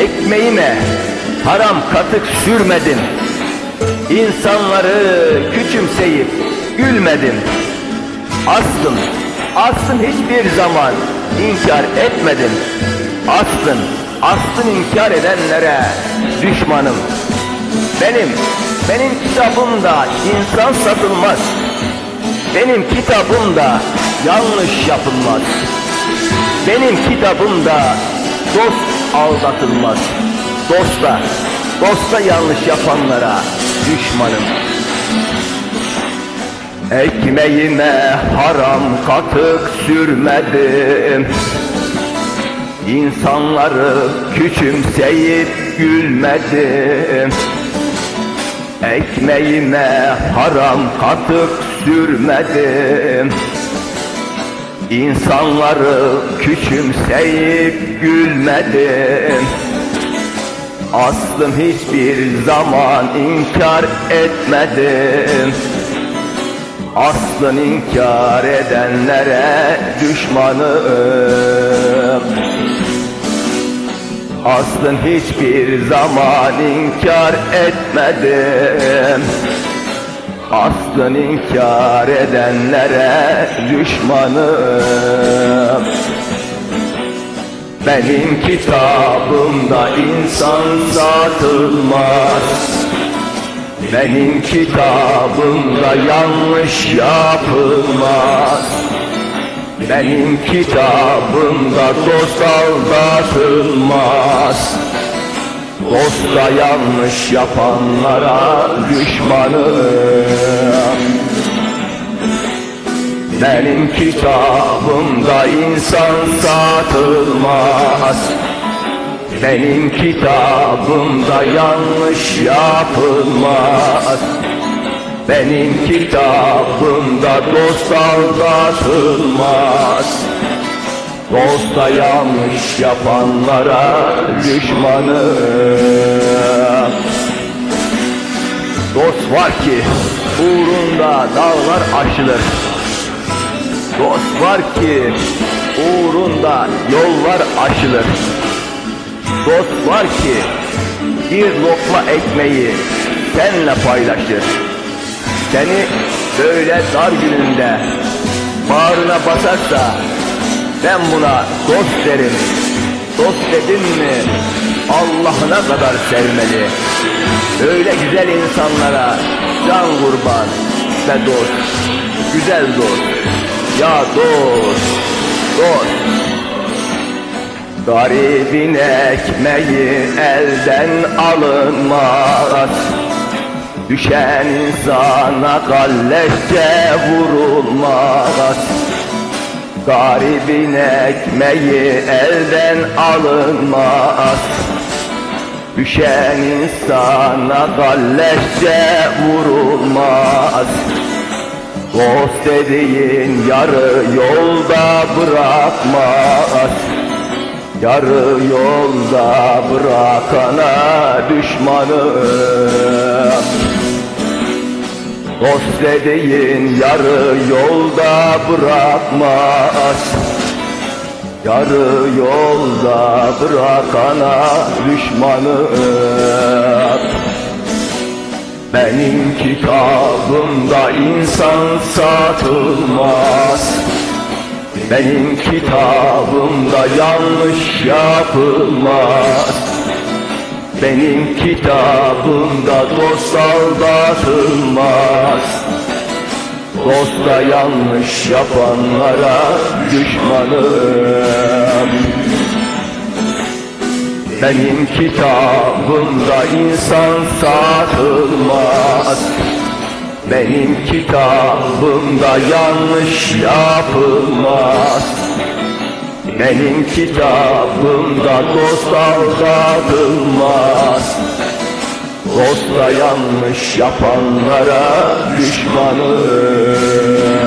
Ekmeğime haram katık sürmedim. İnsanları küçümseyip gülmedim. Aslım, aslım hiçbir zaman inkar etmedim. Aslın, aslın inkar edenlere düşmanım. Benim, benim kitabımda insan satılmaz. Benim kitabımda yanlış yapılmaz. Benim kitabımda dost aldatılmaz. Dosta, dosta yanlış yapanlara düşmanım. Ekmeğime haram katık sürmedim. İnsanları küçümseyip gülmedim. Ekmeğime haram katık sürmedim. İnsanları küçümseyip gülmedim. Aslım hiçbir zaman inkar etmedim. Aslın inkar edenlere düşmanım. Aslın hiçbir zaman inkar etmedim. Aslın inkar edenlere düşmanım. Benim kitabımda insan satılmaz. Benim kitabımda yanlış yapılmaz. Benim kitabımda dost aldatılmaz. Dosta yanlış yapanlara düşmanım. Benim kitabımda insan satılmaz. Benim kitabımda yanlış yapılmaz. Benim kitabımda dost aldatılmaz. Dosta yanlış yapanlara düşmanım. Dost var ki uğrunda dağlar aşılır. Dost var ki uğrunda yollar aşılır. Dost var ki bir lokma ekmeği senle paylaşır. Seni böyle dar gününde bağrına basarsa ben buna dost derim. Dost dedim mi Allah'ına kadar sevmeli. Öyle güzel insanlara can kurban ve dost. Güzel dost. Ya dost. Dost. Garibin ekmeği elden alınmaz. Düşen insana kalleşçe vurulmaz. Garibin ekmeği elden alınmaz. Düşen insana kalleşçe vurulmaz. Dost dediğin yarı yolda bırakmaz. Yarı yolda bırakana düşmanım. Dost dediğin yarı yolda bırakmaz. Yarı yolda bırakana düşmanım. Benim kitabımda insan satılmaz. Benim kitabımda yanlış yapılmaz. Benim kitabımda dost aldatılmaz. Dosta yanlış yapanlara düşmanım. Benim kitabımda insan satılmaz. Benim kitabımda yanlış yapılmaz. Benim kitabımda dost aldatılmaz. Dosta yanlış yapanlara düşmanım.